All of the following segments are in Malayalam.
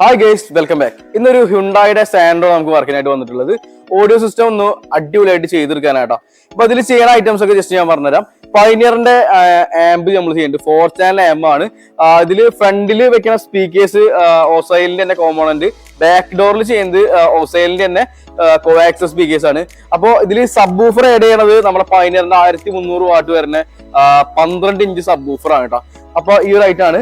ഹായ് ഗേസ് വെൽക്കം ബാക്ക് ഇന്നൊരു ഹ്യുണ്ടായുടെ സാൻഡ്രോ നമുക്ക് വർക്കിനായിട്ട് വന്നിട്ടുള്ളത്. ഓഡിയോ സിസ്റ്റം ഒന്ന് അടിപൊളിയായിട്ട് ചെയ്തെടുക്കാനാട്ടോ അപ്പൊ അതിൽ ചെയ്യുന്ന ഐറ്റംസ് ഒക്കെ ജസ്റ്റ് ഞാൻ പറഞ്ഞുതരാം. പൈനിയറിന്റെ ആംബ് നമ്മൾ ചെയ്യുന്നുണ്ട്. ഫോർ ചാനൽ ആംബ് ആണ്. ഇതിൽ ഫ്രണ്ടിൽ വെക്കുന്ന സ്പീക്കേഴ്സ് ഓസൈലിന്റെ തന്നെ കോമ്പോണന്റ് ബാക്ക് ഡോറിൽ ചെയ്യുന്നത് ഓസൈലിന്റെ തന്നെ കോവാക്സ് സ്പീക്കേഴ്സ് ആണ്. അപ്പോൾ ഇതിൽ സബ് ആഡ് ചെയ്യണത് നമ്മുടെ പൈനിയറിന്റെ ആയിരത്തി മുന്നൂറ് വാട്ട് വരുന്ന പന്ത്രണ്ട് ഇഞ്ച് സബ് ആണ് കേട്ടോ അപ്പൊ ഈ ഒരു ഐറ്റം ആണ്.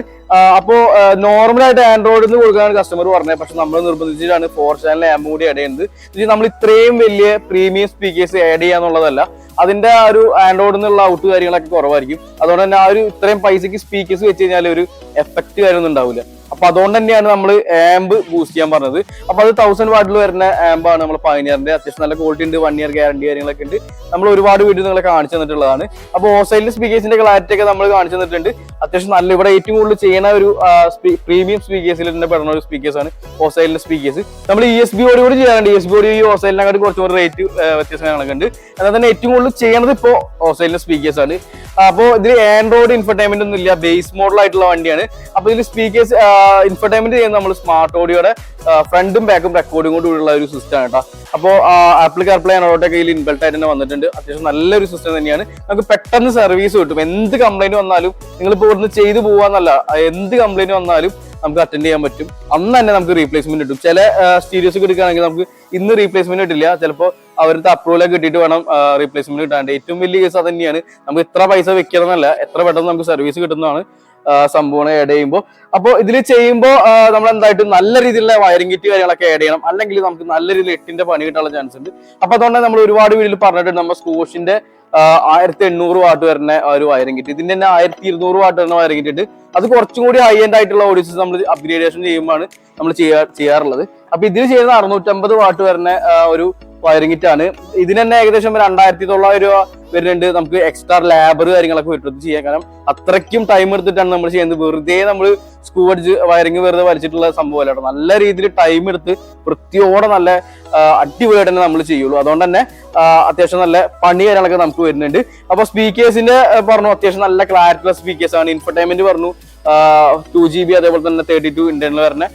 അപ്പോ നോർമൽ ആയിട്ട് ആൻഡ്രോയിഡിൽ നിന്ന് കൊടുക്കാനാണ് കസ്റ്റമർ പറഞ്ഞത്. പക്ഷെ നമ്മൾ നിർബന്ധിച്ചിട്ടാണ് ഫോർ ചാനൽ ആംബ് കൂടി ആഡ് ചെയ്യുന്നത്. നമ്മൾ ഇത്രയും വലിയ പ്രീമിയം സ്പീക്കേഴ്സ് ആഡ് ചെയ്യാന്നുള്ളതല്ല. അതിന്റെ ആ ഒരു ആൻഡ്രോയിഡിൽ നിന്നുള്ള ഔട്ട് കാര്യങ്ങളൊക്കെ കുറവായിരിക്കും. അതുകൊണ്ട് തന്നെ ആ ഒരു ഇത്രയും പൈസക്ക് സ്പീക്കേഴ്സ് വെച്ച് കഴിഞ്ഞാൽ ഒരു എഫക്റ്റ് കാര്യമൊന്നും ഉണ്ടാവില്ല അപ്പൊ അതുകൊണ്ട് തന്നെയാണ് നമ്മൾ ആംബ് ബൂസ്റ്റ് ചെയ്യാൻ പറഞ്ഞത്. അപ്പൊ അത് തൗസൻഡ് വാട്ടിൽ വരുന്ന ആംബാണ് നമ്മൾ പൈനിയറിന്റെ അത്യാവശ്യം നല്ല ക്വാളിറ്റി ഉണ്ട് വൺ ഇയർ ഗ്യാരണ്ടി കാര്യങ്ങളൊക്കെ ഉണ്ട്. നമ്മൾ ഒരുപാട് വീഡിയോ നിങ്ങളെ കാണിച്ചു തന്നിട്ടുള്ളതാണ്. അപ്പൊ ഓസൈലിന്റെ സ്പീക്കേഴ്സിന്റെ ക്ലാരിറ്റി ഒക്കെ നമ്മൾ കാണിച്ചു തന്നിട്ടുണ്ട്. അത്യാവശ്യം നല്ല ഇവിടെ ഏറ്റവും കൂടുതൽ ചെയ്യുന്ന ഒരു പ്രീമിയം സ്പീക്കേഴ്സിൽ തന്നെ പെടുന്ന ഒരു സ്പീക്കേഴ്സ് ആണ് ഓസൈലിന്റെ സ്പീക്കേഴ്സ് നമ്മൾ ഇ എസ് ബി ഓടി കൂടി ചെയ്യാറുണ്ട്. ഇ എസ് ബി ഓടി ഈ ഓസൈലിനെക്കാട്ടി കുറച്ചുകൂടി റേറ്റ് വ്യത്യാസം ഉണ്ട്. എന്നാൽ തന്നെ ഏറ്റവും കൂടുതൽ ചെയ്യണത് ഇപ്പോൾ ഓസ്ട്രേലിയൻ സ്പീക്കേഴ്സ് ആണ്. അപ്പോൾ ഇതിൽ ആൻഡ്രോയിഡ് ഇൻഫർടൈൻമെന്റ് ഒന്നും ഇല്ല ബേസ് മോഡൽ ആയിട്ടുള്ള വണ്ടിയാണ്. അപ്പൊ ഇതിൽ സ്പീക്കേഴ്സ് ഇൻഫർടൈൻമെന്റ് ചെയ്യുന്ന നമ്മൾ സ്മാർട്ട് ഓഡിയോയുടെ ഫ്രണ്ടും ബാക്കും റെക്കോർഡും കൊണ്ട് ഉള്ള ഒരു സിസ്റ്റം ആണ് കേട്ടോ അപ്പോൾ ആപ്പിൾ കാർപ്ലേ ആണോട്ടെ കയ്യിൽ ഇൻബിൾട്ട് ആയിട്ട് തന്നെ വന്നിട്ടുണ്ട്. അത്യാവശ്യം നല്ലൊരു സിസ്റ്റം തന്നെയാണ്. നമുക്ക് പെട്ടെന്ന് സർവീസ് കിട്ടും. എന്ത് കംപ്ലൈന്റ് വന്നാലും നിങ്ങളിപ്പോൾ ഇവിടുന്ന് ചെയ്തു പോവാന്നല്ല. എന്ത് കംപ്ലൈന്റ് വന്നാലും നമുക്ക് അറ്റൻഡ് ചെയ്യാൻ പറ്റും. അന്ന് തന്നെ നമുക്ക് റീപ്ലേസ്മെന്റ് കിട്ടും. ചില സ്റ്റീരിയോസ് എടുക്കുകയാണെങ്കിൽ നമുക്ക് ഇന്ന് റീപ്ലേസ്മെന്റ് കിട്ടില്ല. ചിലപ്പോൾ അവരുടെ അപ്രൂവൽ കിട്ടിയിട്ട് വേണം റീപ്ലേസ്മെന്റ് കിട്ടാണ്ട് ഏറ്റവും വലിയ കേസ് അത് തന്നെയാണ്. നമുക്ക് ഇത്ര പൈസ വെക്കണം എന്നല്ല എത്ര പെട്ടെന്ന് നമുക്ക് സർവീസ് കിട്ടുന്നതാണ് സംഭവം ആഡ് ചെയ്യുമ്പോൾ അപ്പോൾ ഇതിൽ ചെയ്യുമ്പോൾ നമ്മൾ എന്തായിട്ടും നല്ല രീതിയിലുള്ള വയറിംഗ് കിറ്റ് കാര്യങ്ങളൊക്കെ ആഡ് ചെയ്യണം. അല്ലെങ്കിൽ നമുക്ക് നല്ല രീതിയിൽ എട്ടിന്റെ പണി കിട്ടാനുള്ള ചാൻസ് ഉണ്ട്. അപ്പൊ അതുകൊണ്ട് നമ്മൾ ഒരുപാട് വീട്ടിൽ പറഞ്ഞിട്ടുണ്ട് നമ്മൾ സ്കൂഷിന്റെ ആയിരത്തി എണ്ണൂറ് വാട്ട് വരുന്ന ഒരു വയറിംഗ് കിറ്റ് ഇതിന്റെ തന്നെ ആയിരത്തി ഇരുന്നൂറ് വാട്ട് വരുന്ന വയറിംഗ് കിറ്റ് അത് കുറച്ചും കൂടി ഹൈ എൻഡ് ആയിട്ടുള്ള ഓഡിയൻസ് നമ്മൾ അപ്ഗ്രേഡേഷൻ ചെയ്യുമ്പോഴാണ് നമ്മൾ ചെയ്യാ ചെയ്യാറുള്ളത്. അപ്പൊ ഇതിൽ ചെയ്യുന്ന അറുന്നൂറ്റമ്പത് വാട്ട് വരുന്ന ഒരു വയറിംഗ് കിറ്റ് ആണ് ഇതിന് തന്നെ ഏകദേശം രണ്ടായിരത്തി തൊള്ളായിരം രൂപ വരുന്നുണ്ട്. നമുക്ക് എക്സ്ട്രാ ലാബർ കാര്യങ്ങളൊക്കെ വരുന്നത് ചെയ്യാൻ കാരണം അത്രയ്ക്കും ടൈം എടുത്തിട്ടാണ് നമ്മൾ ചെയ്യുന്നത്. വെറുതെ നമ്മൾ സ്ക്രൂ അടിച്ച് വയറിംഗ് വെറുതെ വലിച്ചിട്ടുള്ള സംഭവമല്ല കേട്ടോ. നല്ല രീതിയിൽ ടൈം എടുത്ത് വൃത്തിയോടെ നല്ല അടിപൊളിയായിട്ട് തന്നെ നമ്മൾ ചെയ്യുള്ളൂ. അതുകൊണ്ട് തന്നെ അത്യാവശ്യം നല്ല പണി കാര്യങ്ങളൊക്കെ നമുക്ക് വരുന്നുണ്ട്. അപ്പൊ സ്പീക്കേഴ്സിന്റെ പറഞ്ഞു അത്യാവശ്യം നല്ല ക്ലാരിറ്റിയുള്ള സ്പീക്കേഴ്സ് ആണ്. ഇൻഫർടൈൻമെന്റ് പറഞ്ഞു ടു ജി ബി അതേപോലെ തന്നെ തേർട്ടി ടു ഇന്റർണൽ വരുന്ന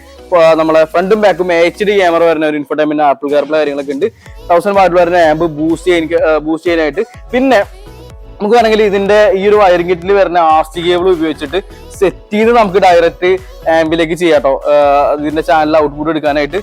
നമ്മളെ ഫ്രണ്ടും ബാക്കും എച്ച് ഡി ക്യാമറ വരുന്ന ഒരു ഇൻഫർടൈൻമെന്റ് ആപ്പിൾ കാർപ്ലേ കാര്യങ്ങളൊക്കെ ഉണ്ട്. തൗസൻഡ് വാട്ട് വരുന്ന ആമ്പ് ബൂസ്റ്റ് ചെയ്യാൻ ബൂസ്റ്റ് ചെയ്യാനായിട്ട്. പിന്നെ നമുക്ക് വേണമെങ്കിൽ ഇതിന്റെ ഈ ഒരു വയറിംഗ് കിറ്റിൽ വരുന്ന ആർ കേബിൾ ഉപയോഗിച്ചിട്ട് സെറ്റ് ചെയ്ത് നമുക്ക് ഡയറക്റ്റ് ആംബിലേക്ക് ചെയ്യാട്ടോ ഇതിന്റെ ചാനൽ ഔട്ട്പുട്ട് എടുക്കാനായിട്ട്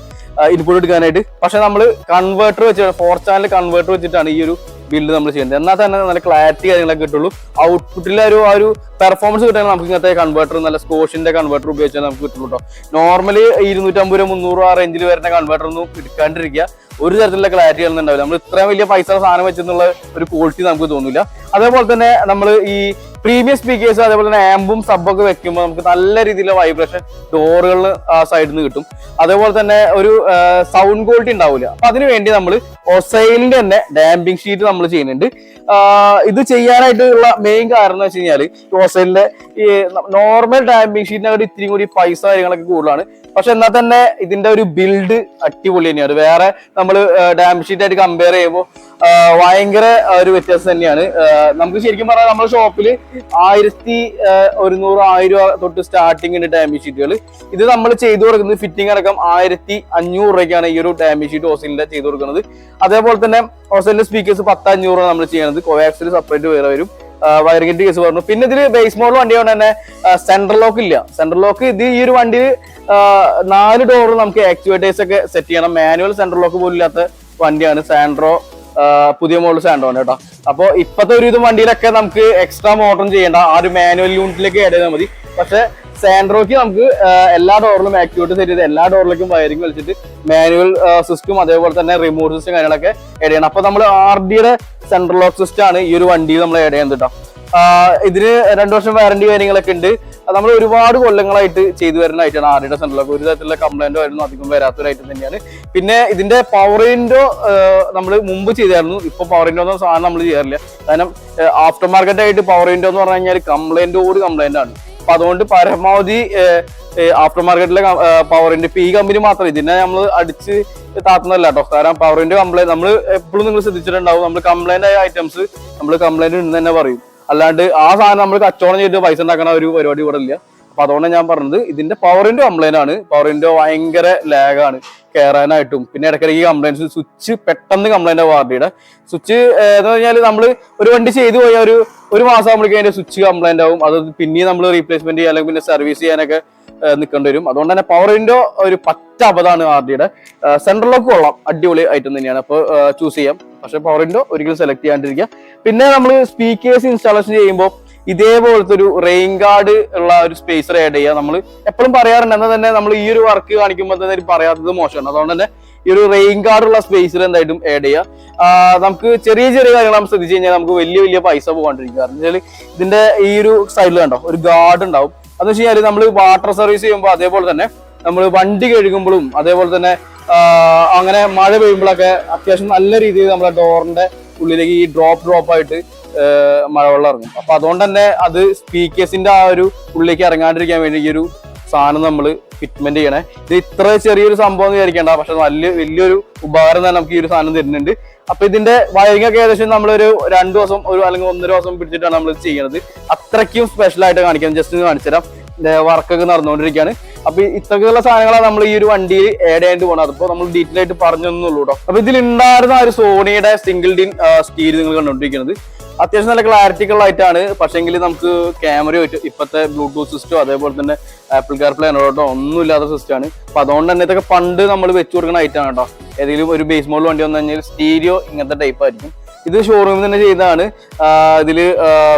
ഇൻപുട്ട് എടുക്കാനായിട്ട്. പക്ഷെ നമ്മൾ കൺവേർട്ടർ വെച്ചിട്ട് ഫോർ ചാനൽ കൺവേർട്ടർ വെച്ചിട്ടാണ് ഈ ഒരു ബിൽഡ് നമ്മൾ ചെയ്യുന്നത്. എന്നാൽ തന്നെ നല്ല ക്ലാരിറ്റി കാര്യങ്ങളൊക്കെ കിട്ടുള്ളൂ. ഔട്ട്പുട്ടിലെ ഒരു ആ ഒരു പെർഫോമൻസ് കിട്ടാൻ നമുക്ക് ഇങ്ങനത്തെ കൺവേർട്ടർ നല്ല സ്കോഷിന്റെ കൺവേർട്ടർ ഉപയോഗിച്ചാൽ നമുക്ക് കിട്ടുള്ളൂ കേട്ടോ നോർമലി ഇരുന്നൂറ്റമ്പത് രൂപ മുന്നൂറ് ആ റേഞ്ചിൽ വരുന്ന കൺവേർട്ടർ ഒന്നും എടുക്കാണ്ടിരിക്കുക. ഒരു തരത്തിലുള്ള ക്ലാരിറ്റി ഒന്നും ഉണ്ടാവില്ല നമ്മൾ ഇത്രയും വലിയ പൈസ സാധനം വെച്ചെന്നുള്ള ഒരു ക്വാളിറ്റി നമുക്ക് തോന്നില്ല. അതേപോലെ തന്നെ നമ്മൾ ഈ പ്രീമിയം സ്പീക്കേഴ്സ് അതേപോലെ തന്നെ ആംബും സബൊക്കെ വെക്കുമ്പോൾ നമുക്ക് നല്ല രീതിയിലുള്ള വൈബ്രേഷൻ ഡോറുകളിൽ ആ സൈഡിൽ നിന്ന് കിട്ടും. അതേപോലെ തന്നെ ഒരു സൗണ്ട് ക്വാളിറ്റി ഉണ്ടാവില്ല. അപ്പൊ അതിനു വേണ്ടി നമ്മൾ ഒസൈലിന്റെ തന്നെ ഡാമ്പിംഗ് ഷീറ്റ് നമ്മൾ ചെയ്യുന്നുണ്ട്. ഇത് ചെയ്യാനായിട്ടുള്ള മെയിൻ കാരണം എന്ന് വെച്ച് കഴിഞ്ഞാൽ ഒസൈലിന്റെ ഈ നോർമൽ ഡാമ്പിംഗ് ഷീറ്റിനകത്ത് ഇത്തിരി കൂടി പൈസ കാര്യങ്ങളൊക്കെ കൂടുതലാണ്. പക്ഷെ എന്നാൽ തന്നെ ഇതിന്റെ ഒരു ബിൽഡ് അടിപൊളി തന്നെയാണ്. വേറെ നമ്മൾ ഡാം ഷീറ്റ് ആയിട്ട് കമ്പയർ ചെയ്യുമ്പോൾ ഭയങ്കര ഒരു വ്യത്യാസം തന്നെയാണ്. നമുക്ക് ശരിക്കും പറഞ്ഞാൽ നമ്മുടെ ഷോപ്പിൽ ആയിരത്തി ഒരുന്നൂറ് ആയിരം രൂപ തൊട്ട് സ്റ്റാർട്ടിംഗ് ഉണ്ട് ഡാമേജ് ഷീറ്റുകൾ. ഇത് നമ്മൾ ചെയ്തു കൊടുക്കുന്നത് ഫിറ്റിംഗ് അടക്കം ആയിരത്തി അഞ്ഞൂറ് രൂപയ്ക്കാണ് ഈ ഒരു ഡാമേജ് ഷീറ്റ് ഹോസ്റ്റലിന്റെ ചെയ്തു കൊടുക്കുന്നത്. അതേപോലെ തന്നെ ഓസ്ട്രേലിയൻ സ്പീക്കേഴ്സ് പത്ത് അഞ്ഞൂറാണ് നമ്മൾ ചെയ്യുന്നത്. കോവാക്സിൽ സെപ്പറേറ്റ് വേറെ വരും. വയറിംഗിന്റെ കേസ് പറഞ്ഞു. പിന്നെ ഇതിൽ ബേസ് മോഡൽ വണ്ടി കൊണ്ട് തന്നെ സെൻട്രൽ ലോക്ക് ഇല്ല. സെൻട്രൽ ലോക്ക് ഇത് ഈ ഒരു വണ്ടിയിൽ നാല് ഡോർ നമുക്ക് ആക്ടിവേറ്റേഴ്സ് ഒക്കെ സെറ്റ് ചെയ്യണം. മാനുവൽ സെൻട്രൽ ലോക്ക് പോലും ഇല്ലാത്ത വണ്ടിയാണ്. സാൻഡ്രോ പുതിയ മോഡൽ സാൻഡ്രോ ആണ് കേട്ടോ. അപ്പോൾ ഇപ്പോഴത്തെ ഒരു ഇത് വണ്ടിയിലൊക്കെ നമുക്ക് എക്സ്ട്രാ മോട്ടറും ചെയ്യേണ്ട. ആ ഒരു മാനുവൽ യൂണിറ്റിലേക്ക് ആഡ് ചെയ്താൽ മതി. പക്ഷെ സാൻഡ്രോക്ക് നമുക്ക് എല്ലാ ഡോറിലും ആക്ടിവേറ്റ് സെറ്റ് ചെയ്ത് എല്ലാ ഡോറിലേക്കും വയറിംഗ് വലിച്ചിട്ട് മാനുവൽ സിസ്റ്റം അതേപോലെ തന്നെ റിമോട്ട് സിസ്റ്റം കാര്യങ്ങളൊക്കെ ആഡ് ചെയ്യണം. അപ്പൊ നമ്മൾ ആർ ഡിയുടെ സെൻട്രൽ ലോക്ക് സിസ്റ്റം ആണ് ഈ ഒരു വണ്ടിയിൽ നമ്മൾ ആഡ് ചെയ്യുന്നത് കേട്ടോ ഇതിന് രണ്ടു വർഷം വാറണ്ടി കാര്യങ്ങളൊക്കെ ഉണ്ട്. നമ്മൾ ഒരുപാട് കൊല്ലങ്ങളായിട്ട് ചെയ്തു വരുന്ന ഐറ്റാണ് ആർ ഡിയുടെ സെൻട്രൽ ലോക്ക് ഒരു തരത്തിലുള്ള കംപ്ലൈന്റോ ആയിരുന്നു അധികം വരാത്തൊരു ഐറ്റം തന്നെയാണ്. പിന്നെ ഇതിന്റെ പവർ വിൻഡോ നമ്മൾ മുമ്പ് ചെയ്തായിരുന്നു. ഇപ്പൊ പവർ വിൻഡോ എന്ന സാധനം നമ്മൾ ചെയ്യാറില്ല. കാരണം ആഫ്റ്റർ മാർക്കറ്റ് ആയിട്ട് പവർ വിൻഡോ എന്ന് പറഞ്ഞു കഴിഞ്ഞാൽ കംപ്ലൈന്റോട് കംപ്ലൈന്റ് ആണ്. അപ്പൊ അതുകൊണ്ട് പരമാവധി ആഫ്റ്റർ മാർക്കറ്റിലെ പവറിന്റെ ഇപ്പൊ ഈ കമ്പനി മാത്രം. ഇതിനെ നമ്മൾ അടിച്ച് താത്തുന്നല്ല കേട്ടോ കാരണം പവറിന്റെ കംപ്ലൈന്റ് നമ്മൾ എപ്പോഴും നിങ്ങൾ ശ്രദ്ധിച്ചിട്ടുണ്ടാവും. നമ്മൾ കംപ്ലൈന്റ് ആയ ഐറ്റംസ് നമ്മൾ കംപ്ലൈന്റ് ഉണ്ടെന്ന് തന്നെ പറയും. അല്ലാണ്ട് ആ സാധനം നമ്മൾ കച്ചവടം ചെയ്തിട്ട് പൈസ ഉണ്ടാക്കുന്ന ഒരു പരിപാടി ഇവിടെ ഇല്ല. അപ്പൊ അതുകൊണ്ട് ഞാൻ പറഞ്ഞത് ഇതിന്റെ പവറിന്റെ കംപ്ലൈന്റ് ആണ്. പവറിന്റെ ഭയങ്കര ലാഗാണ് കയറാനായിട്ടും പിന്നെ ഇടയ്ക്കിടയ്ക്ക് കംപ്ലൈൻസ് സ്വിച്ച് പെട്ടെന്ന് കംപ്ലൈന്റ് വാർഡിയുടെ. സ്വിച്ച് എന്ന് പറഞ്ഞാൽ നമ്മൾ ഒരു വണ്ടി ചെയ്തു പോയാൽ ഒരു ഒരു മാസം ആകുമ്പോഴേക്കും അതിന്റെ സ്വിച്ച് കംപ്ലൈന്റ് ആവും. അത് പിന്നെയും നമ്മൾ റീപ്ലേസ്മെന്റ് ചെയ്യാൻ അല്ലെങ്കിൽ പിന്നെ സർവീസ് ചെയ്യാനൊക്കെ നിൽക്കേണ്ടി വരും. അതുകൊണ്ട് തന്നെ പവറിന്റെ ഒരു പറ്റ അബദ്ധമാണ് ആർഡിയുടെ സെൻട്രൽ ലോക്ക് കൊള്ളാം. അടിപൊളി ഐറ്റം തന്നെയാണ്. അപ്പോൾ ചൂസ് ചെയ്യാം. പക്ഷെ പവറിന്റെ ഒരിക്കലും സെലക്ട് ചെയ്യാണ്ടിരിക്കുക. പിന്നെ നമ്മൾ സ്പീക്കേഴ്സ് ഇൻസ്റ്റാളേഷൻ ചെയ്യുമ്പോൾ ഇതേപോലത്തെ ഒരു റെയിൻ ഗാർഡ് ഉള്ള ഒരു സ്പേസർ ആഡ് ചെയ്യുക നമ്മൾ എപ്പോഴും പറയാറുണ്ട്. എന്നാൽ തന്നെ നമ്മൾ ഈ ഒരു വർക്ക് കാണിക്കുമ്പോൾ തന്നെ പറയാത്തത് മോശമാണ്. അതുകൊണ്ട് തന്നെ ഈ ഒരു റെയിൻ ഗാർഡ് ഉള്ള സ്പേസർ എന്തായിട്ടും ആഡ് ചെയ്യുക നമുക്ക് ചെറിയ ചെറിയ കാര്യങ്ങൾ നമ്മൾ ശ്രദ്ധിച്ചു കഴിഞ്ഞാൽ നമുക്ക് വലിയ വലിയ പൈസ പോകാണ്ടിരിക്കുക കാരണം വെച്ചാൽ ഇതിന്റെ ഈ ഒരു സൈഡിൽ കണ്ടോ ഒരു ഗാർഡ് ഉണ്ടാവും. അതെന്ന് വെച്ച് കഴിഞ്ഞാൽ നമ്മൾ വാട്ടർ സർവീസ് ചെയ്യുമ്പോൾ അതേപോലെ തന്നെ നമ്മൾ വണ്ടി കഴുകുമ്പോഴും അതേപോലെ തന്നെ അങ്ങനെ മഴ പെയ്യുമ്പോഴൊക്കെ അത്യാവശ്യം നല്ല രീതിയിൽ നമ്മുടെ ഡോറിന്റെ ഉള്ളിലേക്ക് ഈ ഡ്രോപ്പ് ഡ്രോപ്പ് ആയിട്ട് മഴവെള്ളം ഇറങ്ങും. അപ്പൊ അതുകൊണ്ട് തന്നെ അത് സ്പീക്കേഴ്സിന്റെ ആ ഒരു ഉള്ളിലേക്ക് ഇറങ്ങാണ്ടിരിക്കാൻ വേണ്ടി ഈ ഒരു സാധനം നമ്മൾ ഫിറ്റ്മെന്റ് ചെയ്യണേ. ഇത് ഇത്ര ചെറിയൊരു സംഭവം എന്ന് വിചാരിക്കേണ്ട. പക്ഷെ നല്ല വലിയൊരു ഉപകാരം തന്നെ നമുക്ക് ഈ ഒരു സാധനം തരുന്നുണ്ട്. അപ്പൊ ഇതിന്റെ വയറിംഗ് ഒക്കെ ഏകദേശം നമ്മളൊരു രണ്ടു ദിവസം ഒരു അല്ലെങ്കിൽ ഒന്നര ദിവസം പിടിച്ചിട്ടാണ് നമ്മൾ ചെയ്യുന്നത് അത്രയ്ക്കും സ്പെഷ്യൽ ആയിട്ട് കാണിക്കാം. ജസ്റ്റ് ഒന്ന് കാണിച്ചുതരാം വർക്കൊക്കെ നടന്നുകൊണ്ടിരിക്കുകയാണ്. അപ്പൊ ഇത്തരത്തിലുള്ള സാധനങ്ങളാണ് നമ്മൾ ഈ ഒരു വണ്ടിയിൽ ആഡ് ചെയ്യേണ്ടി പോകുന്നത് അതിപ്പോ നമ്മൾ ഡീറ്റെയിൽ ആയിട്ട് പറഞ്ഞൊന്നുള്ളൂ കേട്ടോ അപ്പൊ ഇതിൽ ഉണ്ടായിരുന്ന ആ ഒരു സോണിയുടെ സിംഗിൾ ഡിൻ സ്റ്റീൽ നിങ്ങൾ കണ്ടുകൊണ്ടിരിക്കുന്നത്. അത്യാവശ്യം നല്ല ക്ലാരിറ്റിക്കുള്ള ആയിട്ടാണ് പക്ഷേങ്കിൽ നമുക്ക് ക്യാമറ ഇപ്പോഴത്തെ ബ്ലൂടൂത്ത് സിസ്റ്റോ അതേപോലെ തന്നെ ആപ്പിൾ കാർ പ്ലേ ആൻഡ്രോയിഡോ ഒന്നും ഇല്ലാത്ത സിസ്റ്റമാണ് അപ്പൊ അതുകൊണ്ട് തന്നെ ഇതൊക്കെ പണ്ട് നമ്മൾ വെച്ചു കൊടുക്കുന്ന ഐറ്റാണ് കേട്ടോ ഏതെങ്കിലും ഒരു ബേസ് മോഡൽ വണ്ടി വന്നു കഴിഞ്ഞാൽ സ്റ്റീരിയോ ഇങ്ങനത്തെ ടൈപ്പ് ആയിരിക്കും. ഇത് ഷോറൂമിൽ തന്നെ ചെയ്തതാണ്. ഇതിൽ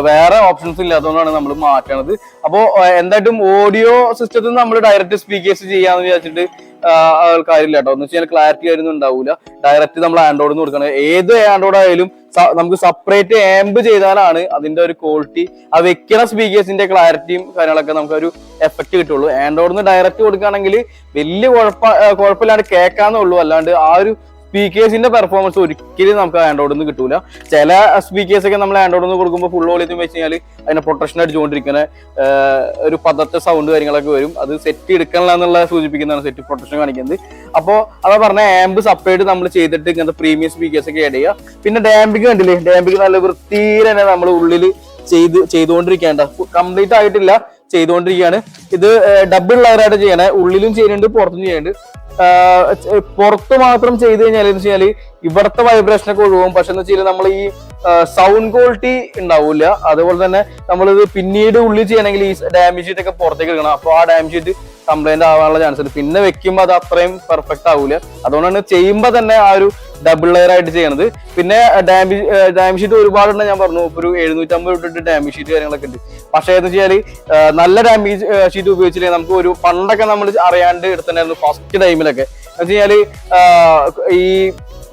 വേറെ ഓപ്ഷൻസ് ഇല്ലാത്തതുകൊണ്ടാണ് നമ്മൾ മാറ്റണത്. അപ്പോൾ എന്തായിട്ടും ഓഡിയോ സിസ്റ്റത്തിൽ നമ്മൾ ഡയറക്റ്റ് സ്പീക്കേഴ്സ് ചെയ്യാന്ന് വിചാരിച്ചിട്ട് കാര്യമില്ല കേട്ടോ എന്ന് വെച്ചാൽ ക്ലാരിറ്റി ആയിരുന്നു ഉണ്ടാവില്ല ഡയറക്റ്റ് നമ്മൾ ആൻഡ്രോയിഡ് കൊടുക്കണം ഏത് ആൻഡ്രോയിഡ് ആയാലും നമുക്ക് സെപ്പറേറ്റ് ആംബ് ചെയ്താലാണ് അതിന്റെ ഒരു ക്വാളിറ്റി ആ വെക്കണ സ്പീക്കേഴ്സിന്റെ ക്ലാരിറ്റിയും കാര്യങ്ങളൊക്കെ നമുക്ക് ഒരു എഫക്ട് കിട്ടുള്ളൂ ആൻഡ്രോയിഡ് ഡയറക്റ്റ് കൊടുക്കുകയാണെങ്കിൽ വലിയ കുഴപ്പ കുഴപ്പമില്ലാണ്ട് കേൾക്കാന്നേ ഉള്ളൂ. അല്ലാണ്ട് ആ ഒരു സ്പീക്കേഴ്സിന്റെ പെർഫോമൻസ് ഒരിക്കലും നമുക്ക് ആൻഡ്രോയിഡ് നിന്ന് കിട്ടൂല. ചില സ്പീക്കേഴ്സ് ഒക്കെ നമ്മൾ ആൻഡ്രോയിഡ് നിന്ന് കൊടുക്കുമ്പോൾ ഫുൾ വോളിയം വെച്ച് കഴിഞ്ഞാൽ അതിനെ പ്രൊട്ടക്ഷൻ അടിച്ചുകൊണ്ടിരിക്കുന്ന ഒരു പതത്തെ സൗണ്ട് കാര്യങ്ങളൊക്കെ വരും. അത് സെറ്റ് എടുക്കണില്ല എന്നുള്ള സൂചിപ്പിക്കുന്നതാണ് സെറ്റ് പ്രൊട്ടക്ഷൻ കാണിക്കുന്നത്. അപ്പോൾ അതാ പറഞ്ഞ ആംബ് സെപ്പറേറ്റ് നമ്മൾ ചെയ്തിട്ട് ഇങ്ങനത്തെ പ്രീമിയം സ്പീക്കേഴ്സ് ഒക്കെ ആഡ് ചെയ്യുക. പിന്നെ ഡാമ്പിങ് കണ്ടില്ലേ? ഡാമ്പിങ് നല്ല വൃത്തിയിൽ തന്നെ നമ്മൾ ഉള്ളിൽ ചെയ്ത് ചെയ്തുകൊണ്ടിരിക്കേണ്ട കംപ്ലീറ്റ് ആയിട്ടില്ല ചെയ്തുകൊണ്ടിരിക്കുകയാണ്. ഇത് ഡബിൾ ലെയറായിട്ട് ചെയ്യണേ. ഉള്ളിലും ചെയ്യുന്നുണ്ട് പുറത്തും ചെയ്യുന്നുണ്ട്. പുറത്ത് മാത്രം ചെയ്ത് കഴിഞ്ഞാൽ എന്ന് വെച്ചാൽ ഇവിടുത്തെ വൈബ്രേഷൻ ഒക്കെ ഒഴിവും പക്ഷെ എന്ന് വെച്ചാൽ നമ്മൾ ഈ സൗണ്ട് ക്വാളിറ്റി ഉണ്ടാവില്ല അതുപോലെ തന്നെ നമ്മളിത് പിന്നീട് ഉള്ളിൽ ചെയ്യണമെങ്കിൽ ഈ ഡാമേജ് ഷീറ്റ് ഒക്കെ പുറത്തേക്ക് എടുക്കണം. അപ്പോൾ ആ ഡാമേജ് ഷീറ്റ് കംപ്ലൈന്റ് ആവാനുള്ള ചാൻസ് ഉണ്ട്. പിന്നെ വെക്കുമ്പോൾ അത് അത്രയും പെർഫെക്റ്റ് ആവില്ല അതുകൊണ്ടാണ് ചെയ്യുമ്പോൾ തന്നെ ആ ഒരു ഡബിൾ ലെയർ ആയിട്ട് ചെയ്യണത്. പിന്നെ ഡാമേജ് ഡാമേജ് ഷീറ്റ് ഒരുപാട് ഒരുപാടുണ്ട് ഞാൻ പറഞ്ഞു ഒരു എഴുന്നൂറ്റമ്പത് ഇട്ടിട്ട് ഡാമേജ് ഷീറ്റ് കാര്യങ്ങളൊക്കെ ഉണ്ട്. പക്ഷേ എന്ന് വെച്ചാൽ നല്ല ഡാമേജ് ഷീറ്റ് ഉപയോഗിച്ചില്ലെങ്കിൽ നമുക്ക് ഒരു പണ്ടൊക്കെ നമ്മൾ അറിയാണ്ട് എടുത്തിട്ടുണ്ടായിരുന്നു ഫസ്റ്റ് ടൈമിലൊക്കെ എന്ന് വെച്ച് കഴിഞ്ഞാൽ ഈ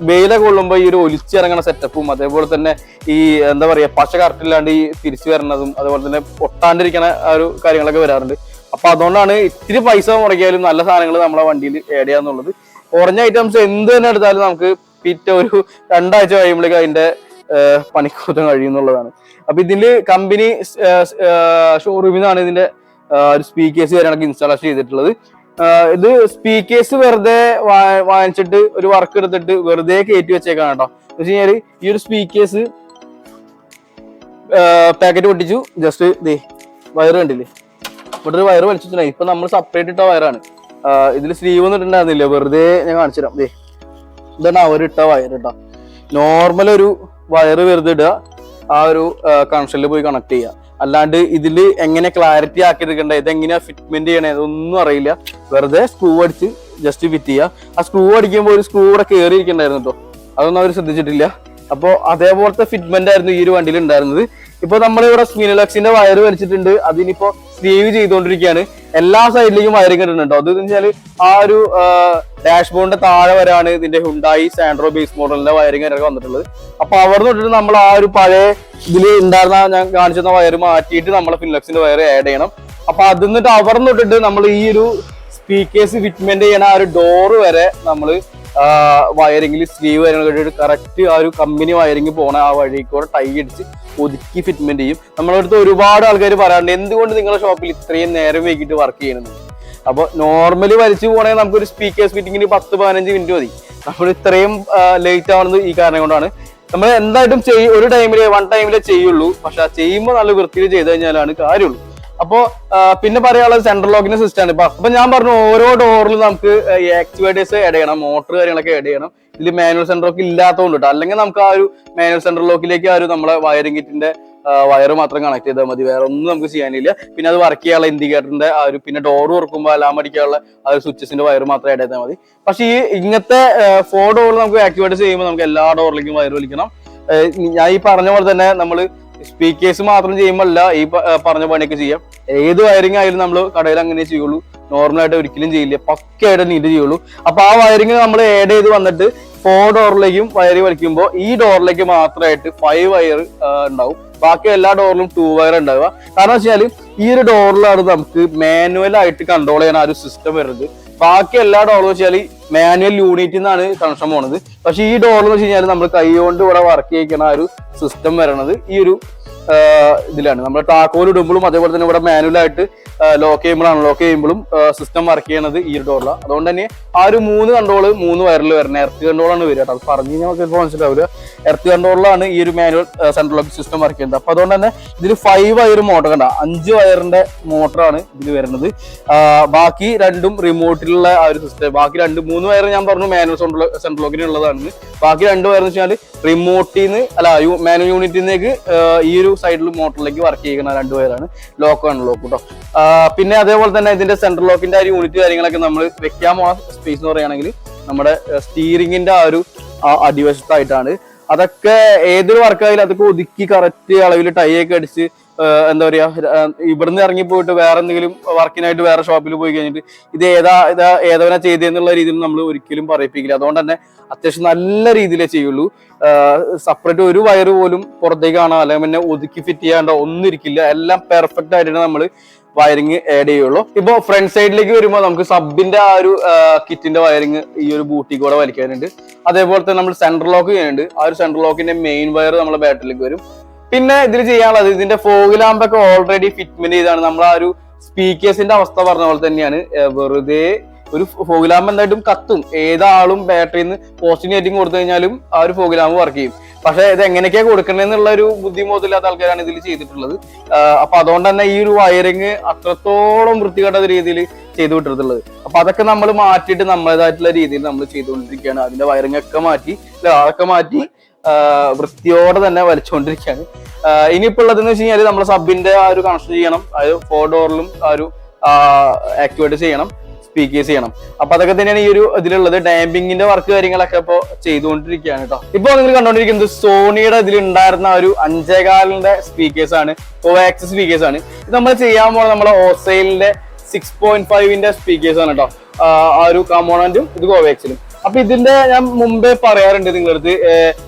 വെയിലൊക്കെ കൊള്ളുമ്പോൾ ഈ ഒരു ഒലിച്ചിറങ്ങണ സെറ്റപ്പും അതേപോലെ തന്നെ ഈ എന്താ പറയാ പശ കറക്റ്റില്ലാണ്ട് ഈ തിരിച്ചു വരണതും അതുപോലെ തന്നെ ഒട്ടാണ്ടിരിക്കണ ആ ഒരു കാര്യങ്ങളൊക്കെ വരാറുണ്ട്. അപ്പൊ അതുകൊണ്ടാണ് ഇത്തിരി പൈസ മുടക്കിയാലും നല്ല സാധനങ്ങൾ നമ്മളെ വണ്ടിയിൽ ആഡ് ചെയ്യാന്നുള്ളത് കുറഞ്ഞ ഐറ്റംസ് എന്ത് തന്നെ എടുത്താലും നമുക്ക് പിറ്റേ ഒരു രണ്ടാഴ്ച കഴിയുമ്പോഴേക്കും അതിന്റെ പണിക്കൂറ്റം കഴിയുന്നുള്ളതാണ് അപ്പൊ ഇതിൽ കമ്പനി ഷോറൂമിൽ നിന്നാണ് ഇതിന്റെ സ്പീക്കേഴ്സ് കാര്യങ്ങളൊക്കെ ഇൻസ്റ്റാളേഷൻ ചെയ്തിട്ടുള്ളത്. ഇത് സ്പീക്കേഴ്സ് വെറുതെ വാങ്ങിച്ചിട്ട് ഒരു വർക്ക് എടുത്തിട്ട് വെറുതെ കയറ്റി വെച്ചേക്കാണ് കേട്ടോ എന്ന് വെച്ച് ഈ ഒരു സ്പീക്കേഴ്സ് പാക്കറ്റ് പൊട്ടിച്ചു. ജസ്റ്റ് ദേ വയറ് കണ്ടില്ലേ? ഇവിടെ ഒരു വയറ് വലിച്ചിട്ടുണ്ടായി. ഇപ്പൊ നമ്മൾ സെപ്പറേറ്റ് ഇട്ട വയറാണ്. ഇതിൽ സ്ലീവ് ഒന്നും ഇട്ടുണ്ടായിരുന്നില്ല വെറുതെ ഞാൻ കാണിച്ചു തരാം ദേ ഇതാണ് അവരിട്ട വയർ കേട്ടോ നോർമൽ ഒരു വയറ് വെറുതെ ഇടുക. ആ ഒരു കണക്ഷനിൽ പോയി കണക്ട് ചെയ്യുക. അല്ലാണ്ട് ഇതിൽ എങ്ങനെ ക്ലാരിറ്റി ആക്കി ഇത് ഇതെങ്ങനെയാ ഫിറ്റ്മെന്റ് ചെയ്യണേ? ഇതൊന്നും അറിയില്ല. വെറുതെ സ്ക്രൂ അടിച്ച് ജസ്റ്റ് ഫിറ്റ് ചെയ്യുക ആ സ്ക്രൂ അടിക്കുമ്പോൾ ഒരു സ്ക്രൂ കൂടെ കയറി ഇരിക്കണ്ടായിരുന്നു കേട്ടോ അതൊന്നും അവർ ശ്രദ്ധിച്ചിട്ടില്ല. അപ്പോൾ അതേപോലത്തെ ഫിറ്റ്മെന്റ് ആയിരുന്നു ഈ ഒരു വണ്ടിയിൽ ഉണ്ടായിരുന്നത്. ഇപ്പൊ നമ്മളിവിടെ സ്മിനലക്സിന്റെ വയർ വലിച്ചിട്ടുണ്ട്. അതിനിപ്പോ സ്ലീവ് ചെയ്തുകൊണ്ടിരിക്കുകയാണ്. എല്ലാ സൈഡിലേക്കും വയറിങ് കിട്ടുന്നുണ്ടോ അത് വെച്ചാൽ ആ ഒരു ഡാഷ്ബോർഡിന്റെ താഴെ വരാണ് ഇതിന്റെ ഹുണ്ടായി സാൻഡ്രോ ബേസ് മോഡലിന്റെ വയറിംഗ് ഒക്കെ വന്നിട്ടുള്ളത്. അപ്പൊ അവിടെ തൊട്ടിട്ട് നമ്മൾ ആ ഒരു പഴയ ഇതിൽ ഉണ്ടായിരുന്ന ഞാൻ കാണിച്ചിരുന്ന വയർ മാറ്റിയിട്ട് നമ്മളെ ഫിൻലക്സിന്റെ വയർ ആഡ് ചെയ്യണം. അപ്പൊ അതിൽ നിന്നിട്ട് അവിടെ തൊട്ടിട്ട് നമ്മൾ ഈ ഒരു സ്പീക്കേഴ്സ് ഫിറ്റ്മെന്റ് ചെയ്യണ ആ ഒരു ഡോറ് വരെ നമ്മൾ വയറിംഗിൽ സ്ലീവ് കാര്യങ്ങളൊക്കെ കറക്റ്റ് ആ ഒരു കമ്പനി വയറിംഗ് പോണ ആ വഴി കൂടെ ടൈ അടിച്ച് ഒതുക്കി ഫിറ്റ്മെന്റ് ചെയ്യും. നമ്മളടുത്ത് ഒരുപാട് ആൾക്കാർ പറയാറുണ്ട് എന്തുകൊണ്ട് നിങ്ങളുടെ ഷോപ്പിൽ ഇത്രയും നേരം വൈകിട്ട് വർക്ക് ചെയ്യുന്നത്? അപ്പോൾ നോർമലി വലിച്ചു പോകണമെങ്കിൽ നമുക്കൊരു സ്പീക്കേഴ്സ് ഫിറ്റിങ്ങിന് പത്ത് പതിനഞ്ച് മിനിറ്റ് മതി. നമ്മൾ ഇത്രയും ലേറ്റ് ആവുന്നത് ഈ കാരണം കൊണ്ടാണ്. നമ്മൾ എന്തായിട്ടും ചെയ്യും ഒരു ടൈമിൽ വൺ ടൈമിലേ ചെയ്യുള്ളൂ. പക്ഷെ ആ ചെയ്യുമ്പോൾ നല്ല വൃത്തിയിൽ ചെയ്ത് കഴിഞ്ഞാലാണ് കാര്യമുള്ളൂ. അപ്പോ പിന്നെ പറയാനുള്ളത് സെൻട്രൽ ലോക്കിന്റെ സിസ്റ്റം ആണ്. ഇപ്പൊ അപ്പൊ ഞാൻ പറഞ്ഞു ഓരോ ഡോറിലും നമുക്ക് ആക്ടിവേറ്റേഴ്സ് ആഡ് ചെയ്യണം മോട്ടർ കാര്യങ്ങളൊക്കെ ആഡ് ചെയ്യണം. ഇതിൽ മാനുവൽ സെൻട്രൽ ലോക്ക് ഇല്ലാത്തതുകൊണ്ട് കേട്ടോ അല്ലെങ്കിൽ നമുക്ക് ആ ഒരു മാനുവൽ സെൻട്രൽ ലോക്കിലേക്ക് ആ ഒരു നമ്മളെ വയറിംഗ് കിറ്റിന്റെ വയറ് മാത്രം കണക്ട് ചെയ്താൽ മതി. വേറെ ഒന്നും നമുക്ക് ചെയ്യാനില്ല. പിന്നെ അത് വർക്ക് ചെയ്യാനുള്ള ഇൻഡിക്കേറ്ററിന്റെ ആ ഒരു പിന്നെ ഡോർ തുറക്കുമ്പോൾ അലാം അടിക്കാനുള്ള ആ ഒരു സ്വിച്ചസിന്റെ വയർ മാത്രം ആഡ് ചെയ്താൽ മതി. പക്ഷേ ഈ ഇങ്ങനത്തെ ഫോർ ഡോർ നമുക്ക് ആക്ടിവേറ്റ് ചെയ്യുമ്പോൾ നമുക്ക് എല്ലാ ഡോറിലേക്കും വയർ വലിക്കണം. ഞാൻ ഈ പറഞ്ഞ പോലെ തന്നെ നമ്മൾ സ്പീക്കേഴ്സ് മാത്രം ചെയ്യുമ്പോഴല്ല ഈ പറഞ്ഞ പണിയൊക്കെ ചെയ്യാം. ഏത് വയറിംഗ് ആയാലും നമ്മൾ കടയിൽ അങ്ങനെ ചെയ്യുള്ളൂ. നോർമലായിട്ട് ഒരിക്കലും ചെയ്യില്ല. പക്കയായിട്ട് നീറ്റ് ചെയ്യുള്ളൂ. അപ്പൊ ആ വയറിംഗ് നമ്മൾ ആഡ് ചെയ്ത് വന്നിട്ട് ഫോർ ഡോറിലേക്കും വയറി വലിക്കുമ്പോൾ ഈ ഡോറിലേക്ക് മാത്രമായിട്ട് ഫൈവ് വയർ ഉണ്ടാവും. ബാക്കി എല്ലാ ഡോറിലും ടു വയർ ഉണ്ടാവുക. കാരണം വെച്ചാൽ ഈ ഒരു ഡോറിലാണ് നമുക്ക് മാനുവൽ ആയിട്ട് കൺട്രോൾ ചെയ്യാൻ ആ ഒരു സിസ്റ്റം വരുന്നത്. ബാക്കി എല്ലാ ഡോറും വെച്ചാൽ മാനുവൽ യൂണിറ്റിൽ നിന്നാണ് കണക്ഷൻ പോണത്. പക്ഷെ ഈ ഡോറിൽ വെച്ച് കഴിഞ്ഞാൽ നമ്മൾ കൈ കൊണ്ട് ഇവിടെ വർക്ക് ചെയ്യിക്കണ ആ ഒരു സിസ്റ്റം വരണത് ഈ ഒരു ഇതിലാണ്. നമ്മൾ ടാക്കോൽ ഇടുമ്പോഴും അതേപോലെ തന്നെ ഇവിടെ മാനുവലായിട്ട് ലോക്ക് ചെയ്യുമ്പോഴാണ്. ലോക്ക് ചെയ്യുമ്പോഴും സിസ്റ്റം വർക്ക് ചെയ്യണത് ഈ ഡോറിലാണ് അതുകൊണ്ട് തന്നെ ആ ഒരു മൂന്ന് കൺട്രോൾ മൂന്ന് വയറിൽ വരണം. എർത്ത് കൺട്രോളാണ് വരിക അത് പറഞ്ഞു കഴിഞ്ഞാൽ നമുക്ക് മനസ്സിലാവില്ല എർത്ത് കൺട്രോളിലാണ് ഈ ഒരു manual central lock system work ചെയ്യുന്നത്. അപ്പൊ അതുകൊണ്ട് തന്നെ ഇതിൽ ഫൈവ് വയർ മോട്ടർ കണ്ട. അഞ്ച് വയറിന്റെ മോട്ടറാണ് ഇതിൽ വരുന്നത്. ബാക്കി രണ്ടും റിമോട്ടിലുള്ള ആ ഒരു സിസ്റ്റം ബാക്കി രണ്ട് മൂന്ന് വയർ ഞാൻ പറഞ്ഞു മാനുവൽ സെൻട്രൽ ലോക്കിന് ഉള്ളതാണ്. ബാക്കി രണ്ട് വയർ എന്ന് വെച്ചാൽ റിമോട്ടിൽ നിന്ന് അല്ല മാനുവൽ യൂണിറ്റിൽ നിന്നേക്ക് ഈ ഒരു സൈഡിൽ മോട്ടറിലേക്ക് വർക്ക് ചെയ്യുന്ന രണ്ട് വയറാണ് ലോക്ക് അൺലോക്ക് ലോക്ക് കേട്ടോ പിന്നെ അതേപോലെ തന്നെ ഇതിന്റെ സെൻട്രൽ ലോക്കിന്റെ ആ യൂണിറ്റ് കാര്യങ്ങളൊക്കെ നമ്മൾ വെക്കാൻ പോണ സ്പേസ് എന്ന് പറയുകയാണെങ്കിൽ നമ്മുടെ സ്റ്റീറിംഗിന്റെ ആ ഒരു അടിവശത്തായിട്ടാണ്. അതൊക്കെ ഏതൊരു വർക്കായാലും അതൊക്കെ ഒതുക്കി കറക്റ്റ് അളവിൽ ടൈ ഒക്കെ അടിച്ച് എന്താ പറയാ ഇവിടുന്ന് ഇറങ്ങി പോയിട്ട് വേറെ എന്തെങ്കിലും വർക്കിനായിട്ട് വേറെ ഷോപ്പിൽ പോയി കഴിഞ്ഞിട്ട് ഇത് ഏതാ ഇതാ ഏതവനാ ചെയ്തതെന്നുള്ള രീതിയിൽ നമ്മൾ ഒരിക്കലും പറയിപ്പിക്കില്ല. അതുകൊണ്ട് തന്നെ അത്യാവശ്യം നല്ല രീതിയിലേ ചെയ്യുള്ളൂ. സെപ്പറേറ്റ് ഒരു വയറ് പോലും പുറത്തേക്ക് കാണാൻ അല്ലെങ്കിൽ പിന്നെ ഒതുക്കി ഫിറ്റ് ചെയ്യാണ്ടോ ഒന്നും ഇരിക്കില്ല. എല്ലാം പെർഫെക്റ്റ് ആയിട്ടാണ് നമ്മൾ വയറിങ് ആഡ് ചെയ്യുള്ളൂ. ഇപ്പൊ ഫ്രണ്ട് സൈഡിലേക്ക് വരുമ്പോൾ നമുക്ക് സബിന്റെ ആ ഒരു കിറ്റിന്റെ വയറിങ് ഈ ഒരു ബൂട്ടി കൂടെ വലിക്കാനുണ്ട്. അതേപോലെ തന്നെ നമ്മൾ സെൻട്രൽ ലോക്ക് ചെയ്യുന്നുണ്ട്. ആ ഒരു സെൻട്രൽ ലോക്കിന്റെ മെയിൻ വയർ നമ്മളെ ബാറ്ററിയിലേക്ക് വരും. പിന്നെ ഇതിൽ ചെയ്യാനുള്ളത് ഇതിന്റെ ഫോഗിലാമ്പൊക്കെ ഓൾറെഡി ഫിറ്റ്മെന്റ് ചെയ്താണ്. നമ്മൾ ആ ഒരു സ്പീക്കേഴ്സിന്റെ അവസ്ഥ പറഞ്ഞ പോലെ തന്നെയാണ്. വെറുതെ ഒരു ഫോഗിലാമ്പ് എന്തായിട്ടും കത്തും. ഏതാളും ബാറ്ററിയിൽ നിന്ന് പോസ്റ്റിംഗ് ഏറ്റവും കൊടുത്തു കഴിഞ്ഞാലും ആ ഒരു ഫോഗിലാമ്പ് വർക്ക് ചെയ്യും. പക്ഷെ ഇത് എങ്ങനെയൊക്കെയാ കൊടുക്കണമെന്നുള്ള ഒരു ബുദ്ധിമുട്ടില്ലാത്ത ആൾക്കാരാണ് ഇതിൽ ചെയ്തിട്ടുള്ളത്. അപ്പൊ അതുകൊണ്ട് തന്നെ ഈ ഒരു വയറിങ് അത്രത്തോളം വൃത്തികെട്ട രീതിയിൽ ചെയ്തു വിട്ടിട്ടുള്ളത്. അപ്പൊ അതൊക്കെ നമ്മൾ മാറ്റിയിട്ട് നമ്മളേതായിട്ടുള്ള രീതിയിൽ നമ്മൾ ചെയ്തുകൊണ്ടിരിക്കുകയാണ്. അതിന്റെ വയറിംഗ് ഒക്കെ മാറ്റി അതൊക്കെ മാറ്റി വൃത്തിയോടെ തന്നെ വലിച്ചുകൊണ്ടിരിക്കുകയാണ്. ഇനിയിപ്പോൾ ഇനിയിപ്പോ ഉള്ളതെന്ന് വെച്ച് കഴിഞ്ഞാൽ നമ്മൾ സബിന്റെ ആ ഒരു കണക്ഷൻ ചെയ്യണം. അതായത് ഫോർ ഡോറിലും ആ ഒരു ആക്ടിവേറ്റ് ചെയ്യണം. സ്പീക്കേഴ്സ് ചെയ്യണം. അപ്പൊ അതൊക്കെ തന്നെയാണ് ഈ ഒരു ഇതിലുള്ളത്. ഡാമ്പിങ്ങിന്റെ വർക്ക് കാര്യങ്ങളൊക്കെ ഇപ്പോൾ ചെയ്തുകൊണ്ടിരിക്കുകയാണ് കേട്ടോ ഇപ്പൊ നിങ്ങൾ കണ്ടുകൊണ്ടിരിക്കുന്നത് സോണിയുടെ ഇതിൽ ഉണ്ടായിരുന്ന ഒരു അഞ്ചേകാലിന്റെ സ്പീക്കേഴ്സ് ആണ്. കോവാക്സ് സ്പീക്കേഴ്സ് ആണ്. ഇത് നമ്മൾ ചെയ്യാൻ പോകുന്നത് നമ്മളെ ഓസൈലിന്റെ സിക്സ് പോയിന്റ് ഫൈവിന്റെ സ്പീക്കേഴ്സ് ആണ് കേട്ടോ ആ ഒരു കമ്പോണന്റും ഇത് കോവാക്സിലും അപ്പൊ ഇതിന്റെ ഞാൻ മുമ്പേ പറയാറുണ്ട് നിങ്ങളടുത്ത്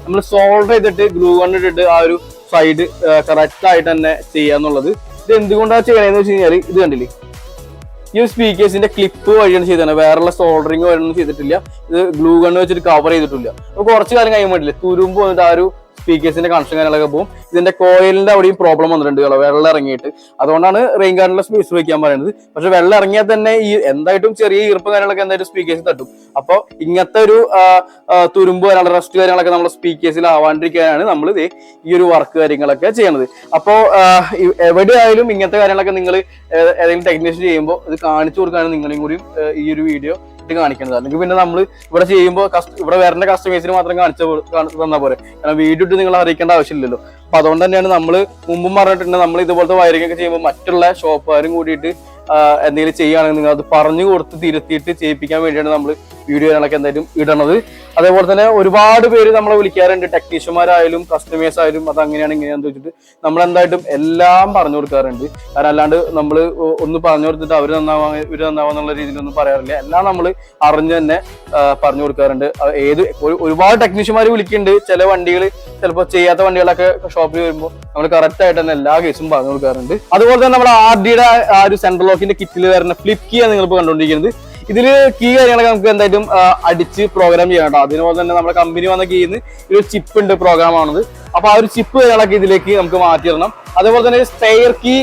നമ്മൾ സോൾഡർ ചെയ്തിട്ട് ഗ്ലൂ കണ്ടിട്ടിട്ട് ആ ഒരു സൈഡ് കറക്റ്റ് ആയിട്ട് തന്നെ ചെയ്യാന്നുള്ളത് ഇത് എന്തുകൊണ്ടാണ് ചെയ്യണതെന്ന് വെച്ച് കഴിഞ്ഞാൽ ഇത് കണ്ടില്ലേ? ഈ ഒരു സ്പീക്കേഴ്സിന്റെ ക്ലിപ്പ് വഴിയാണ് ചെയ്തത് വേറെയുള്ള സോൾഡറിങ് വഴിയൊന്നും ചെയ്തിട്ടില്ല. ഇത് ഗ്ലൂ കണ്ണ് വെച്ചിട്ട് കവർ ചെയ്തിട്ടില്ല. അപ്പൊ കുറച്ച് കാലം കഴിയുമ്പോൾ പറ്റില്ല തുരുമ്പ് വന്നിട്ട് ആ ഒരു സ്പീക്കേഴ്സിന്റെ കണക്ഷൻ കാര്യങ്ങളൊക്കെ പോകും ഇതിന്റെ കോയിലിന്റെ അവിടെയും പ്രോബ്ലം വന്നിട്ടുണ്ട് കേട്ടോ. വെള്ളം ഇറങ്ങിയിട്ട്. അതുകൊണ്ടാണ് റെയിൻ ഗാർഡിലെ സ്പേസ് വെക്കാൻ പറയുന്നത്. പക്ഷെ വെള്ളം ഇറങ്ങിയാൽ തന്നെ ഈ എന്തായിട്ടും ചെറിയ ഈർപ്പം കാര്യങ്ങളൊക്കെ എന്തായാലും സ്പീക്കേഴ്സ് തട്ടും. അപ്പോൾ ഇങ്ങനത്തെ ഒരു തുരുമ്പ് കാര്യങ്ങൾ റെസ്റ്റ് കാര്യങ്ങളൊക്കെ നമ്മുടെ സ്പീക്കേഴ്സിൽ ആവാണ്ടിരിക്കാനാണ് നമ്മൾ ഇത് ഈ ഒരു വർക്ക് കാര്യങ്ങളൊക്കെ ചെയ്യണത്. അപ്പോൾ എവിടെയായാലും ഇങ്ങനത്തെ കാര്യങ്ങളൊക്കെ നിങ്ങൾ ഏതെങ്കിലും ടെക്നീഷ്യൻ ചെയ്യുമ്പോൾ ഇത് കാണിച്ചു കൊടുക്കാനാണ് നിങ്ങളെയും കൂടി ഈ ഒരു വീഡിയോ ഇട്ട് കാണിക്കുന്നത് അല്ലെങ്കിൽ പിന്നെ നമ്മൾ ഇവിടെ ചെയ്യുമ്പോൾ ഇവിടെ വരുന്ന കസ്റ്റമേഴ്സിന് മാത്രം കാണിച്ചു തന്നാൽ പോരെ. കാരണം വീഡിയോ ഇട്ട് നിങ്ങൾ അറിയിക്കേണ്ട ആവശ്യമില്ലല്ലോ. അപ്പൊ അതുകൊണ്ട് തന്നെയാണ് നമ്മൾ മുമ്പും പറഞ്ഞിട്ടുണ്ട് നമ്മൾ ഇതുപോലത്തെ വയറിംഗ് ഒക്കെ ചെയ്യുമ്പോൾ മറ്റുള്ള ഷോപ്പുകാരും കൂടിയിട്ട് എന്തെങ്കിലും ചെയ്യുകയാണെങ്കിൽ നിങ്ങൾ അത് പറഞ്ഞു കൊടുത്ത് തിരുത്തിയിട്ട് ചെയ്യിപ്പിക്കാൻ വേണ്ടിയാണ് നമ്മൾ വീഡിയോ കാര്യങ്ങളൊക്കെ എന്തായാലും ഇടണത്. അതേപോലെ തന്നെ ഒരുപാട് പേര് നമ്മളെ വിളിക്കാറുണ്ട്. ടെക്നീഷ്യന്മാരായാലും കസ്റ്റമേഴ്സ് ആയാലും അത് അങ്ങനെയാണ് ഇങ്ങനെയാണെന്ന് വെച്ചിട്ട് നമ്മൾ എന്തായിട്ടും എല്ലാം പറഞ്ഞു കൊടുക്കാറുണ്ട്. കാരണം അല്ലാണ്ട് നമ്മൾ ഒന്ന് പറഞ്ഞു കൊടുത്തിട്ട് അവർ നന്നാവാ ഇവർ നന്നാവാന്നുള്ള രീതിയിലൊന്നും പറയാറില്ല. എല്ലാം നമ്മൾ അറിഞ്ഞ് തന്നെ പറഞ്ഞു കൊടുക്കാറുണ്ട്. ഏത് ഒരുപാട് ടെക്നീഷ്യന്മാർ വിളിക്കുന്നുണ്ട്. ചില വണ്ടികൾ ചിലപ്പോൾ ചെയ്യാത്ത വണ്ടികളൊക്കെ ഷോപ്പിൽ വരുമ്പോൾ നമ്മൾ കറക്റ്റ് ആയിട്ട് തന്നെ എല്ലാ കേസും പറഞ്ഞു കൊടുക്കാറുണ്ട്. അതുപോലെ തന്നെ നമ്മുടെ ആർ ഡിയുടെ ആ ഒരു സെൻട്രൽ ലോക്കിന്റെ കിറ്റിൽ വരുന്ന ഫ്ലിപ്പ് കീ ആണ് നിങ്ങളിപ്പോൾ കണ്ടുകൊണ്ടിരിക്കുന്നത്. ഇതിൽ കീ കാര്യങ്ങളൊക്കെ നമുക്ക് എന്തായാലും അടിച്ച് പ്രോഗ്രാം ചെയ്യണം കേട്ടോ. അതിനുപോലെ തന്നെ നമ്മുടെ കമ്പനി വന്ന കീയിൽ നിന്ന് ഒരു ചിപ്പ് ഉണ്ട് പ്രോഗ്രാം ആണത്. അപ്പൊ ആ ഒരു ചിപ്പ് കാര്യങ്ങളൊക്കെ ഇതിലേക്ക് നമുക്ക് മാറ്റിയിടണം അതേപോലെ തന്നെ സ്റ്റെയർ കീ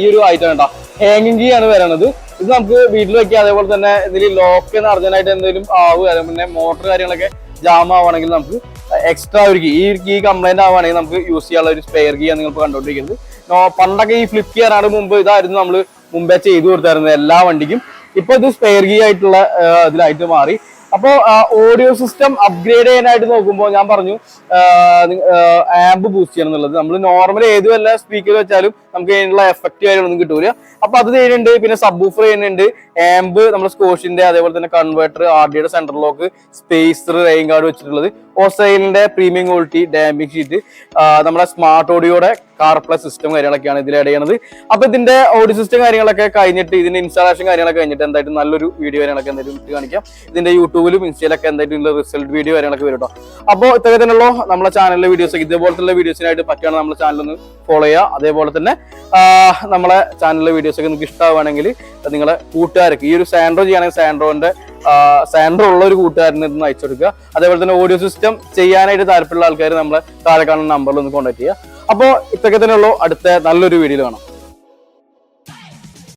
ഈ ഒരു ഐറ്റം കേട്ടോ. ഹാങ്ങിങ് കീ ആണ് വരുന്നത് ഇത് നമുക്ക് വീട്ടിൽ വെക്കാം അതേപോലെ തന്നെ ഇതിൽ ലോക്ക് എന്ന് അർജന്റായിട്ട് എന്തെങ്കിലും ആവുക. പിന്നെ മോട്ടർ കാര്യങ്ങളൊക്കെ ജാം നമുക്ക് എക്സ്ട്രാ ഒരു കീ ഈ കീ കംപ്ലൈന്റ് ആവുകയാണെങ്കിൽ നമുക്ക് യൂസ് ചെയ്യാനുള്ള ഒരു സ്പെയർ കീ ആണ് നിങ്ങൾ കണ്ടുകൊണ്ടിരിക്കുന്നത്. പണ്ടൊക്കെ ഈ ഫ്ലിപ്പ് ചെയ്യാനാണ് മുമ്പ് ഇതായിരുന്നു നമ്മൾ മുമ്പേ ചെയ്തു കൊടുത്തായിരുന്നത് എല്ലാ വണ്ടിക്കും. ഇപ്പൊ ഇത് സ്പെയർ ഗീ ആയിട്ടുള്ള ഇതിലായിട്ട് മാറി. അപ്പോൾ ഓഡിയോ സിസ്റ്റം അപ്ഗ്രേഡ് ചെയ്യാനായിട്ട് നോക്കുമ്പോൾ ഞാൻ പറഞ്ഞു ആംബ് ബൂസ്റ്റ് ചെയ്യണം എന്നുള്ളത്. നമ്മൾ നോർമൽ ഏത് വല്ല സ്പീക്കർ വെച്ചാലും നമുക്ക് അതിനുള്ള എഫക്റ്റ് കാര്യങ്ങളൊന്നും കിട്ടൂല. അപ്പൊ അത് ചെയ്യുന്നുണ്ട് പിന്നെ സബ്ബൂഫർ ചെയ്യുന്നുണ്ട്. ആംബ് നമ്മുടെ സ്കോഷിന്റെ അതേപോലെ തന്നെ കൺവേർട്ടർ ആർ ഡിയുടെ centre lock spacer rain card വെച്ചിട്ടുള്ളത് ഓസൈലിന്റെ പ്രീമിയം ക്വാളിറ്റി ഡാമിക് ഷീറ്റ് നമ്മുടെ സ്മാർട്ട് ഓഡിയോയുടെ പ്ലസ് സിസ്റ്റം കാര്യങ്ങളൊക്കെയാണ് ഇതിൽ ആഡ് ചെയ്യണത്. അപ്പൊ ഇതിന്റെ ഓഡിയോ സിസ്റ്റം കാര്യങ്ങളൊക്കെ കഴിഞ്ഞിട്ട് ഇതിന്റെ ഇൻസ്റ്റാളേഷൻ കാര്യങ്ങളൊക്കെ കഴിഞ്ഞിട്ട് എന്തായിട്ടും നല്ലൊരു വീഡിയോ കാര്യങ്ങളൊക്കെ എന്തായാലും കാണിക്കാം. ഇതിന്റെ യൂട്യൂബിലും ഇൻസ്റ്റയിലൊക്കെ എന്തായിട്ടുള്ള റിസൾട്ട് വീഡിയോ കാര്യങ്ങളൊക്കെ വരും കേട്ടോ അപ്പോൾ തന്നെ തന്നെയുള്ളൂ. നമ്മുടെ ചാനലിലെ വീഡിയോസ് ഇതേപോലത്തെ വീഡിയോസിനായിട്ട് പറ്റുകയാണ് നമ്മുടെ ചാനൽ ഒന്ന് ഫോളോ ചെയ്യുക. അതേപോലെ തന്നെ നമ്മളെ ചാനലിലെ വീഡിയോസ് ഒക്കെ നിങ്ങൾക്ക് ഇഷ്ടമാവുകയാണെങ്കിൽ നിങ്ങളെ കൂട്ടുകാർക്ക് ഈ ഒരു സാൻഡ്രോ ചെയ്യുകയാണെങ്കിൽ സാൻഡ്രോന്റെ സാൻഡ്രോ ഉള്ള ഒരു കൂട്ടുകാരനെ ഒന്ന് അയച്ചു കൊടുക്കുക. അതേപോലെ തന്നെ ഓഡിയോ സിസ്റ്റം ചെയ്യാനായിട്ട് താല്പര്യമുള്ള ആൾക്കാർ നമ്മളെ താഴെ കാണുന്ന നമ്പറിൽ ഒന്ന് കോൺടാക്ട് ചെയ്യുക. അപ്പോൾ തന്നെ ഉള്ളൂ അടുത്ത നല്ലൊരു വീഡിയോ കാണാം.